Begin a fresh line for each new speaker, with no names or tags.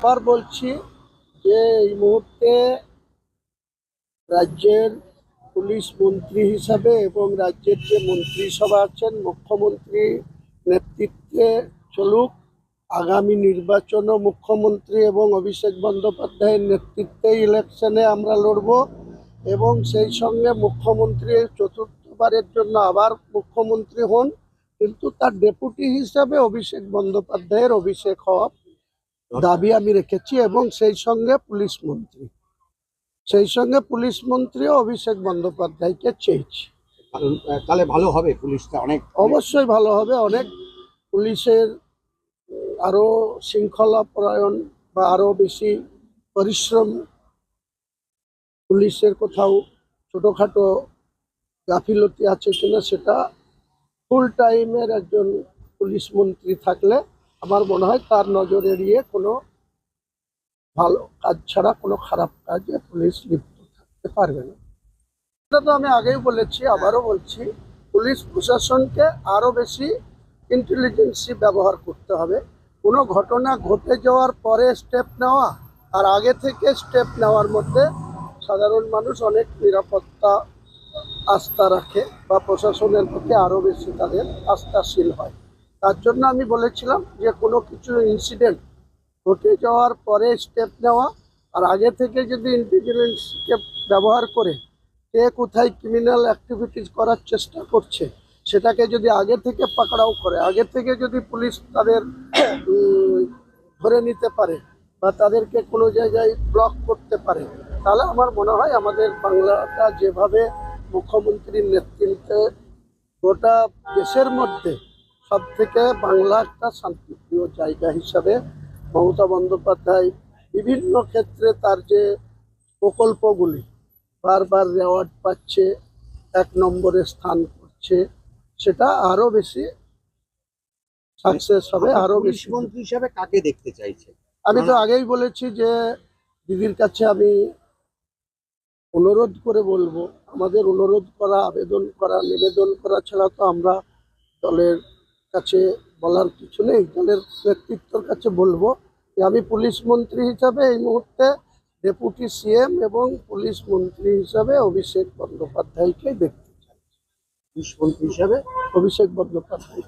আবার বলছি যে এই মুহূর্তে রাজ্যের পুলিশ মন্ত্রী হিসাবে এবং রাজ্যের যে মন্ত্রিসভা আছেন, মুখ্যমন্ত্রী নেতৃত্বে চলুক, আগামী নির্বাচনও মুখ্যমন্ত্রী এবং অভিষেক বন্দ্যোপাধ্যায়ের নেতৃত্বে ইলেকশনে আমরা লড়ব এবং সেই সঙ্গে মুখ্যমন্ত্রী চতুর্থবারের জন্য আবার মুখ্যমন্ত্রী হন, কিন্তু তার ডেপুটি হিসাবে অভিষেক বন্দ্যোপাধ্যায়ের অভিষেক হওয়া দাবি আমি রেখেছি এবং সেই সঙ্গে পুলিশ মন্ত্রী। সেই সঙ্গে পুলিশ মন্ত্রীও অভিষেক বন্দ্যোপাধ্যায়কে চেয়েছি।
তাহলে ভালো হবে পুলিশটা অনেক।
অবশ্যই ভালো হবে। অনেক পুলিশের আরও শৃঙ্খলা পরায়ণ বা আরও বেশি পরিশ্রম পুলিশের কোথাও ছোটখাটো গাফিলতি আছে কিনা সেটা ফুল টাইমের একজন পুলিশ মন্ত্রী থাকলে আমার মনে হয় তার নজর এড়িয়ে কোনো ভালো কাজ ছাড়া কোনো খারাপ কাজে পুলিশ লিপ্ত থাকতে পারবে না। এটা তো আমি আগেই বলেছি, আবারও বলছি, পুলিশ প্রশাসনকে আরও বেশি ইন্টেলিজেন্সি ব্যবহার করতে হবে। কোনো ঘটনা ঘটে যাওয়ার পরে স্টেপ নেওয়া আর আগে থেকে স্টেপ নেওয়ার মধ্যে সাধারণ মানুষ অনেক নিরাপত্তা আস্থা রাখে বা প্রশাসনের প্রতি আরও বেশি তাদের আস্থাশীল হয়। তার জন্য আমি বলেছিলাম যে কোনো কিছু ইনসিডেন্ট ঘটে যাওয়ার পরে স্টেপ নেওয়া, আর আগে থেকে যদি ইন্টেলিজেন্সকে ব্যবহার করে কে কোথায় ক্রিমিনাল অ্যাক্টিভিটিস করার চেষ্টা করছে, সেটাকে যদি আগে থেকে পাকড়াও করে, আগে থেকে যদি পুলিশ তাদের ধরে নিতে পারে বা তাদেরকে কোনো জায়গায় ব্লক করতে পারে, তাহলে আমার মনে হয় আমাদের বাংলাটা যেভাবে মুখ্যমন্ত্রীর নেতৃত্বে গোটা দেশের মধ্যে সব থেকে বাংলা একটা শান্তিপ্রিয় জায়গা হিসাবে মমতা বন্দ্যোপাধ্যায় বিভিন্ন ক্ষেত্রে তার যে প্রকল্পগুলি বারবার রেওয়ার্ড পাচ্ছে এক নম্বরে স্থান করছে সেটা আরও বেশি সাকসেস হবে আরও
পুলিশ
বেশি।
মন্ত্রী হিসাবে কাকে দেখতে চাইছে
আমি তো আগেই বলেছি যে দিদির কাছে আমি অনুরোধ করে বলব আমাদের অনুরোধ করা আবেদন করা নিবেদন করা ছাড়া তো আমরা দলের কাছে বলার কিছু নেই দলের ব্যক্তিত্বর কাছে বলব যে আমি পুলিশ মন্ত্রী হিসাবে এই মুহূর্তে ডেপুটি সিএম এবং পুলিশ মন্ত্রী হিসাবে অভিষেক বন্দ্যোপাধ্যায়কে দেখতে চাই।
পুলিশ মন্ত্রী হিসাবে?
অভিষেক বন্দ্যোপাধ্যায়।